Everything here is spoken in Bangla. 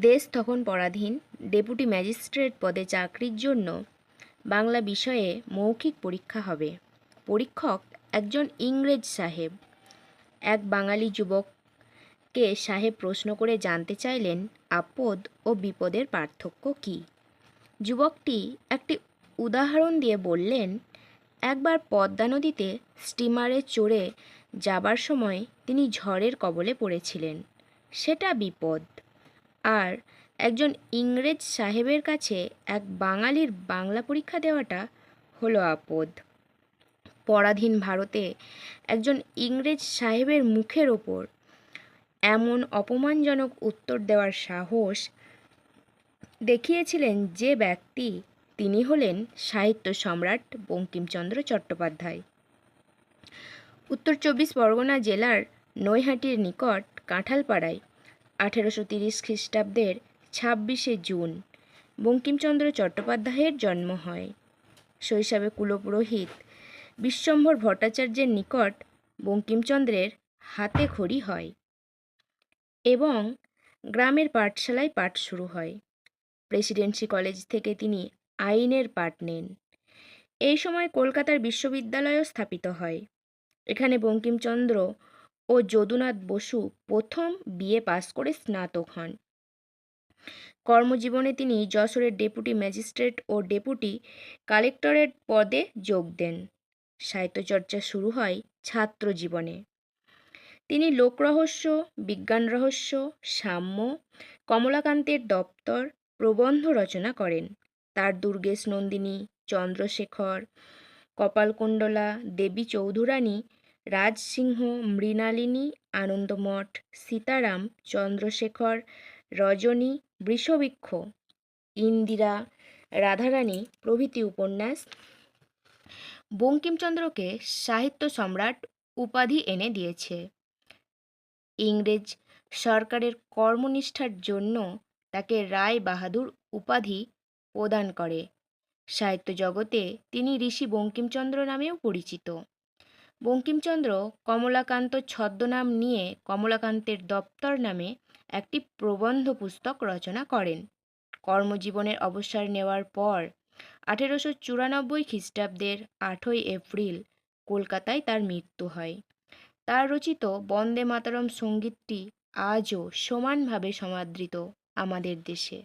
দেশ তখন পরাধীন। ডেপুটি ম্যাজিস্ট্রেট পদে চাকরির জন্য বাংলা বিষয়ে মৌখিক পরীক্ষা হবে। পরীক্ষক একজন ইংরেজ সাহেব। এক বাঙালি যুবককে সাহেব প্রশ্ন করে জানতে চাইলেন, আপদ ও বিপদের পার্থক্য কী? যুবকটি একটি উদাহরণ দিয়ে বললেন, একবার পদ্মা নদীতে স্টিমারে চড়ে যাবার সময় তিনি ঝড়ের কবলে পড়েছিলেন। সেটা বিপদ। আর একজন ইংরেজ সাহেবের কাছে এক বাঙালির বাংলা পরীক্ষা দেওয়াটা হলো আপদ। পরাধীন ভারতে একজন ইংরেজ সাহেবের মুখের ওপর এমন অপমানজনক উত্তর দেওয়ার সাহস দেখিয়েছিলেন যে ব্যক্তি, তিনি হলেন সাহিত্য সম্রাট বঙ্কিমচন্দ্র চট্টোপাধ্যায়। উত্তর চব্বিশ পরগনা জেলার নৈহাটির নিকট কাঁঠালপাড়ায় আঠেরোশো তিরিশ খ্রিস্টাব্দের ছাব্বিশে জুন বঙ্কিমচন্দ্র চট্টোপাধ্যায়ের জন্ম হয়। শৈশবে কুলপুরোহিত বিশ্বম্ভর ভট্টাচার্যের নিকট বঙ্কিমচন্দ্রের হাতে খড়ি হয় এবং গ্রামের পাঠশালায় পাঠ শুরু হয়। প্রেসিডেন্সি কলেজ থেকে তিনি আইনের পাঠ নেন। এই সময় কলকাতার বিশ্ববিদ্যালয়ও স্থাপিত হয়। এখানে বঙ্কিমচন্দ্র ও যদুনাথ বসু প্রথম বিএ পাস করে স্নাতক হন। কর্মজীবনে তিনি যশোরের ডেপুটি ম্যাজিস্ট্রেট ও ডেপুটি কালেক্টরেট পদে যোগ দেন। সাহিত্যচর্চা শুরু হয় ছাত্র জীবনে। তিনি লোকরহস্য বিজ্ঞান রহস্য, সাম্য, কমলাকান্তের দপ্তর, প্রবন্ধ রচনা করেন। তার দুর্গেশ নন্দিনী, চন্দ্রশেখর, কপালকুণ্ডলা, দেবী চৌধুরানী রাজসিংহ, মৃণালিনী, আনন্দমঠ, সীতারাম, চন্দ্রশেখর, রজনী, বৃষবৃক্ষ, ইন্দিরা, রাধারানী প্রভৃতি উপন্যাস। বঙ্কিমচন্দ্রকে সাহিত্য সম্রাট উপাধি এনে দিয়েছে। ইংরেজ সরকারের কর্মনিষ্ঠার জন্য তাকে রায় বাহাদুর উপাধি প্রদান করে। সাহিত্য জগতে তিনি ঋষি বঙ্কিমচন্দ্র নামেও পরিচিত। বঙ্কিমচন্দ্র কমলাকান্ত ছদ্মনাম নিয়ে কমলাকান্তের দপ্তর নামে একটি প্রবন্ধ পুস্তক রচনা করেন। কর্মজীবনের অবসর নেওয়ার পর আঠেরোশো চুরানব্বই খ্রিস্টাব্দের আটই এপ্রিল কলকাতায় তার মৃত্যু হয়। তার রচিত বন্দে মাতরম সঙ্গীতটি আজও সমানভাবে সমাদৃত আমাদের দেশে।